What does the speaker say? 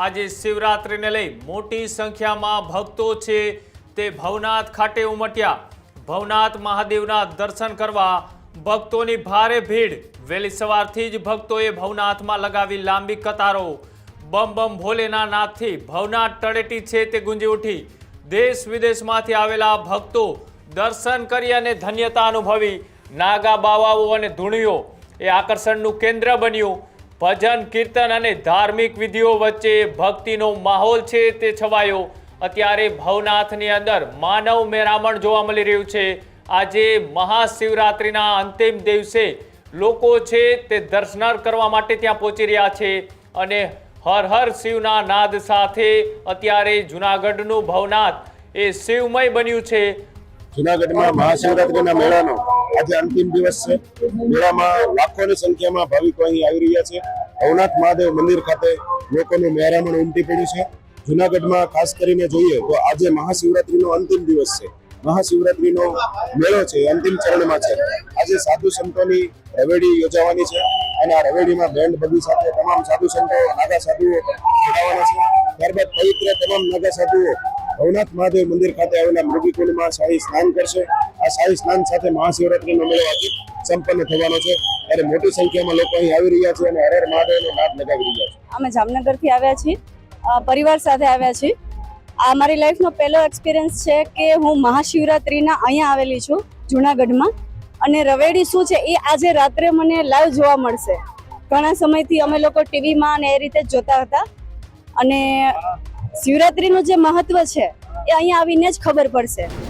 આજે શિવરાત્રિને લઈ મોટી સંખ્યામાં ભક્તો છે. તે ભવનાથ ખાતે ઉમટ્યા. ભવનાથ મહાદેવના દર્શન કરવા ભક્તોની ભારે ભીડ. વહેલી સવારથી જ ભક્તોએ ભવનાથમાં લગાવી લાંબી કતારો. બમ બમ ભોલેના નાથથી ભવનાથ તળેટી છે તે ગુંજી ઉઠી. દેશ વિદેશમાંથી આવેલા ભક્તો દર્શન કરી અને ધન્યતા અનુભવી. નાગા બાવાઓ અને ધૂણીઓ એ આકર્ષણનું કેન્દ્ર બન્યું. ભજન, કીર્તન અને ધાર્મિક વિધિઓ વચ્ચે ભક્તિનો માહોલ છે તે છવાયો. અત્યારે ભવનાથની અંદર માનવ મેરામણ જોવા મળી રહ્યું છે. આજે મહાશિવરાત્રિના અંતિમ દિવસે લોકો છે તે દર્શનાર કરવા માટે ત્યાં પહોંચી રહ્યા છે અને હર હર શિવના નાદ સાથે અત્યારે જુનાગઢનું ભવનાથ એ શિવમય બન્યું છે. જુનાગઢમાં મહાશિવરાત્રિના મેળાનો આજે અંતિમ દિવસ છે. મેળામાં લાખોની સંખ્યામાં ભાવિકો અહીં આવી રહ્યા છે. ભવનાથ મહાદેવ મંદિર ખાતે લોકોનું મહેરામણ ઉમટી પડ્યું છે. જુનાગઢમાં ખાસ કરીને જોઈએ તો આજે મહાશિવરાત્રીનો અંતિમ દિવસ છે. મહાશિવરાત્રીનો મેળો છે અંતિમ ચરણમાં છે. આજે સાધુ સંતોની રવેડી યોજાવાની છે અને આ રવેડીમાં બેન્ડ બગી સાથે તમામ સાધુ સંતો, નાગા સાધુઓ જોડાવાના છે. ત્યારબાદ પવિત્ર તમામ નાગા સાધુઓ ભવનાથ મહાદેવ મંદિર ખાતે આવેલા મૃગીકુંડમાં શાહી સ્નાન કરશે. આ શાહી સ્નાન સાથે મહાશિવરાત્રિનો મેળો આજે સંપન્ન થવાનો છે. ત્યારે મોટી સંખ્યામાં લોકો અહીં આવી રહ્યા છે અને હર હર મહાદેવનો લાભ લગાવી રહ્યા છે. અમે જામનગરથી આવ્યા છીએ. પરિવાર સાથે આવ્યા છીએ. આ મારી લાઈફનો પહેલો એક્સપિરિયન્સ છે કે હું મહાશિવરાત્રિના અહીંયા આવેલી છું, જુનાગઢમાં. અને રવેડી શું છે એ આજે રાત્રે મને લાઈવ જોવા મળશે. ઘણા સમયથી અમે લોકો ટીવીમાં અને એ રીતે જોતા હતા. અને શિવરાત્રિનું જે મહત્વ છે એ અહીંયા આવીને જ ખબર પડશે.